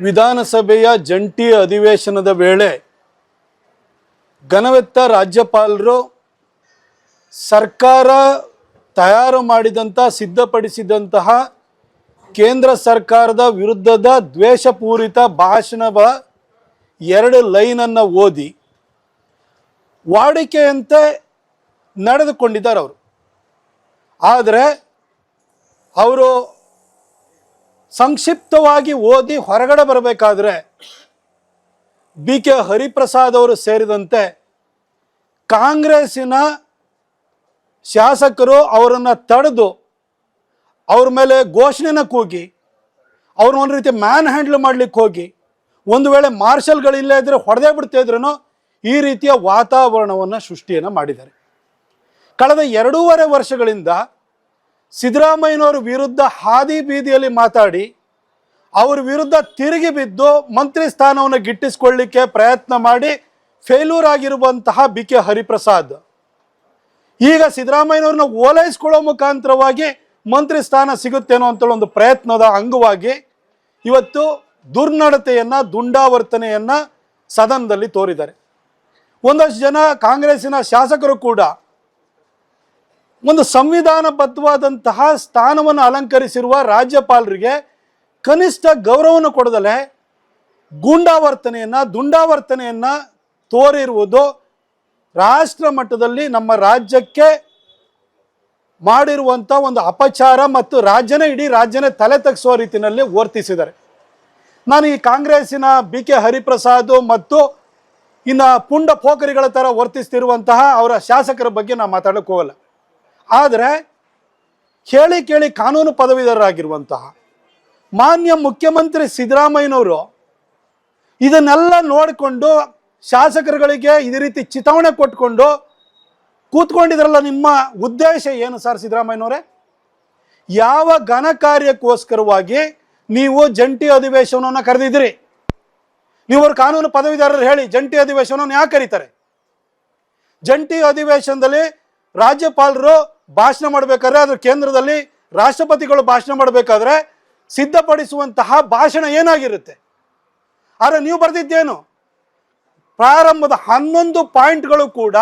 ವಿಧಾನಸಭೆಯ ಜಂಟಿ ಅಧಿವೇಶನದ ವೇಳೆ ಘನವೆತ್ತ ರಾಜ್ಯಪಾಲರು ಸರ್ಕಾರ ತಯಾರು ಮಾಡಿದಂಥ ಸಿದ್ಧಪಡಿಸಿದಂತಹ ಕೇಂದ್ರ ಸರ್ಕಾರದ ವಿರುದ್ಧದ ದ್ವೇಷಪೂರಿತ ಭಾಷಣದ ಎರಡು ಲೈನನ್ನು ಓದಿ ವಾಡಿಕೆಯಂತೆ ನಡೆದುಕೊಂಡಿದ್ದಾರೆ ಅವರು. ಆದರೆ, ಅವರು ಸಂಕ್ಷಿಪ್ತವಾಗಿ ಓದಿ ಹೊರಗಡೆ ಬರಬೇಕಾದ್ರೆ ಬಿ ಕೆ ಹರಿಪ್ರಸಾದ್ ಅವರು ಸೇರಿದಂತೆ ಕಾಂಗ್ರೆಸ್ಸಿನ ಶಾಸಕರು ಅವರನ್ನು ತಡೆದು ಅವ್ರ ಮೇಲೆ ಘೋಷಣೆನ ಕೂಗಿ, ಅವ್ರನ್ನ ಒಂದು ರೀತಿ ಮ್ಯಾನ್ ಹ್ಯಾಂಡ್ಲ್ ಮಾಡ್ಲಿಕ್ಕೆ ಹೋಗಿ, ಒಂದು ವೇಳೆ ಮಾರ್ಷಲ್ಗಳಿಲ್ಲೇ ಇದ್ರೆ ಹೊಡೆದೇ ಬಿಡ್ತಿದ್ರೂ ಈ ರೀತಿಯ ವಾತಾವರಣವನ್ನು ಸೃಷ್ಟಿಯನ್ನು ಮಾಡಿದ್ದಾರೆ. ಕಳೆದ ಎರಡೂವರೆ ವರ್ಷಗಳಿಂದ ಸಿದ್ದರಾಮಯ್ಯನವರ ವಿರುದ್ಧ ಹಾದಿ ಬೀದಿಯಲ್ಲಿ ಮಾತಾಡಿ, ಅವ್ರ ವಿರುದ್ಧ ತಿರುಗಿ ಬಿದ್ದು ಮಂತ್ರಿ ಸ್ಥಾನವನ್ನು ಗಿಟ್ಟಿಸ್ಕೊಳ್ಳಿಕ್ಕೆ ಪ್ರಯತ್ನ ಮಾಡಿ ಫೇಲ್ಯೂರ್ ಆಗಿರುವಂತಹ ಬಿ ಕೆ ಹರಿಪ್ರಸಾದ್. ಈಗ ಸಿದ್ದರಾಮಯ್ಯನವ್ರನ್ನ ಓಲೈಸ್ಕೊಳ್ಳೋ ಮುಖಾಂತರವಾಗಿ ಮಂತ್ರಿ ಸ್ಥಾನ ಸಿಗುತ್ತೇನೋ ಅಂತೇಳಿ ಒಂದು ಪ್ರಯತ್ನದ ಅಂಗವಾಗಿ ಇವತ್ತು ದುರ್ನಡತೆಯನ್ನು, ದುಂಡಾವರ್ತನೆಯನ್ನ ಸದನದಲ್ಲಿ ತೋರಿದ್ದಾರೆ. ಒಂದಷ್ಟು ಜನ ಕಾಂಗ್ರೆಸ್ಸಿನ ಶಾಸಕರು ಕೂಡ ಒಂದು ಸಂವಿಧಾನಬದ್ಧವಾದಂತಹ ಸ್ಥಾನವನ್ನು ಅಲಂಕರಿಸಿರುವ ರಾಜ್ಯಪಾಲರಿಗೆ ಕನಿಷ್ಠ ಗೌರವವನ್ನು ಕೊಡದಲೆ ಗೂಂಡಾವರ್ತನೆಯನ್ನು, ದುಂಡಾವರ್ತನೆಯನ್ನು ತೋರಿರುವುದು ರಾಷ್ಟ್ರ ಮಟ್ಟದಲ್ಲಿ ನಮ್ಮ ರಾಜ್ಯಕ್ಕೆ ಮಾಡಿರುವಂಥ ಒಂದು ಅಪಚಾರ ಮತ್ತು ರಾಜ್ಯನೇ ಇಡೀ ರಾಜ್ಯನೇ ತಲೆ ತಗ್ಗಿಸುವ ರೀತಿಯಲ್ಲಿ ವರ್ತಿಸಿದ್ದಾರೆ. ನಾನು ಈ ಕಾಂಗ್ರೆಸ್ಸಿನ ಬಿ ಕೆ ಹರಿಪ್ರಸಾದ್ ಮತ್ತು ಇನ್ನು ಪುಂಡ ಪೋಖರಿಗಳ ಥರ ವರ್ತಿಸ್ತಿರುವಂತಹ ಅವರ ಶಾಸಕರ ಬಗ್ಗೆ ನಾನು ಮಾತಾಡೋಕ್ಕೆ ಹೋಗಲ್ಲ. ಆದರೆ ಕೇಳಿ ಕೇಳಿ ಕಾನೂನು ಪದವೀಧರಾಗಿರುವಂತಹ ಮಾನ್ಯ ಮುಖ್ಯಮಂತ್ರಿ ಸಿದ್ದರಾಮಯ್ಯನವರು ಇದನ್ನೆಲ್ಲ ನೋಡಿಕೊಂಡು ಶಾಸಕರುಗಳಿಗೆ ಇದೇ ರೀತಿ ಚಿತಾವಣೆ ಕೊಟ್ಕೊಂಡು ಕೂತ್ಕೊಂಡಿದ್ರಲ್ಲ ನಿಮ್ಮ ಉದ್ದೇಶ ಏನು ಸರ್ ಸಿದ್ದರಾಮಯ್ಯನವರೇ? ಯಾವ ಘನ ಕಾರ್ಯಕ್ಕೋಸ್ಕರವಾಗಿ ನೀವು ಜಂಟಿ ಅಧಿವೇಶನವನ್ನು ಕರೆದಿದ್ದೀರಿ? ನೀವು ಕಾನೂನು ಪದವೀಧರರು ಹೇಳಿ ಜಂಟಿ ಅಧಿವೇಶನವನ್ನು ಯಾಕೆ ಕರೀತಾರೆ? ಜಂಟಿ ಅಧಿವೇಶನದಲ್ಲಿ ರಾಜ್ಯಪಾಲರು ಭಾಷಣ ಮಾಡಬೇಕಾದ್ರೆ ಅದ್ರ ಕೇಂದ್ರದಲ್ಲಿ ರಾಷ್ಟ್ರಪತಿಗಳು ಭಾಷಣ ಮಾಡಬೇಕಾದ್ರೆ ಸಿದ್ಧಪಡಿಸುವಂತಹ ಭಾಷಣ ಏನಾಗಿರುತ್ತೆ? ಆದರೆ ನೀವು ಬರೆದಿದ್ದೇನು? ಪ್ರಾರಂಭದ ಹನ್ನೊಂದು ಪಾಯಿಂಟ್ಗಳು ಕೂಡ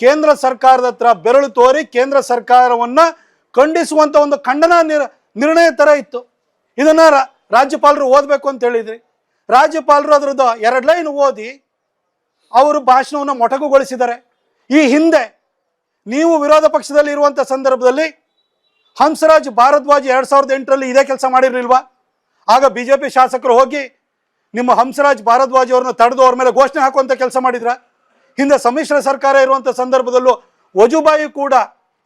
ಕೇಂದ್ರ ಸರ್ಕಾರದ ಹತ್ರ ಬೆರಳು ತೋರಿ ಕೇಂದ್ರ ಸರ್ಕಾರವನ್ನ ಖಂಡಿಸುವಂಥ ಒಂದು ಖಂಡನ ನಿರ್, ನಿರ್ಣಯ ತರ ಇತ್ತು. ಇದನ್ನ ರಾಜ್ಯಪಾಲರು ಓದಬೇಕು ಅಂತ ಹೇಳಿದ್ರಿ. ರಾಜ್ಯಪಾಲರು ಅದರದ್ದು ಎರಡು ಲೈನ್ ಓದಿ ಅವರು ಭಾಷಣವನ್ನು ಮೊಟಕುಗೊಳಿಸಿದ್ದಾರೆ. ಈ ಹಿಂದೆ ನೀವು ವಿರೋಧ ಪಕ್ಷದಲ್ಲಿ ಇರುವಂಥ ಸಂದರ್ಭದಲ್ಲಿ ಹಂಸರಾಜ್ ಭಾರದ್ವಾಜ್ ಎರಡು ಸಾವಿರದ ಎಂಟರಲ್ಲಿ ಇದೇ ಕೆಲಸ ಮಾಡಿರಲಿಲ್ವಾ? ಆಗ ಬಿಜೆಪಿ ಶಾಸಕರು ಹೋಗಿ ನಿಮ್ಮ ಹಂಸರಾಜ್ ಭಾರದ್ವಾಜ್ ಅವ್ರನ್ನ ತಡೆದು ಅವ್ರ ಮೇಲೆ ಘೋಷಣೆ ಹಾಕುವಂಥ ಕೆಲಸ ಮಾಡಿದ್ರ? ಹಿಂದೆ ಸಮ್ಮಿಶ್ರ ಸರ್ಕಾರ ಇರುವಂತ ಸಂದರ್ಭದಲ್ಲೂ ವಜುಬಾಯಿ ಕೂಡ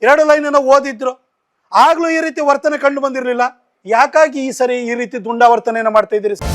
ಎರಡು ಲೈನನ್ನು ಓದಿದ್ರು. ಆಗ್ಲೂ ಈ ರೀತಿ ವರ್ತನೆ ಕಂಡು ಬಂದಿರಲಿಲ್ಲ. ಯಾಕಾಗಿ ಈ ಸರಿ ಈ ರೀತಿ ದುಂಡಾವರ್ತನೆಯನ್ನು ಮಾಡ್ತಾ ಇದ್ದೀರಿ ಸರ್?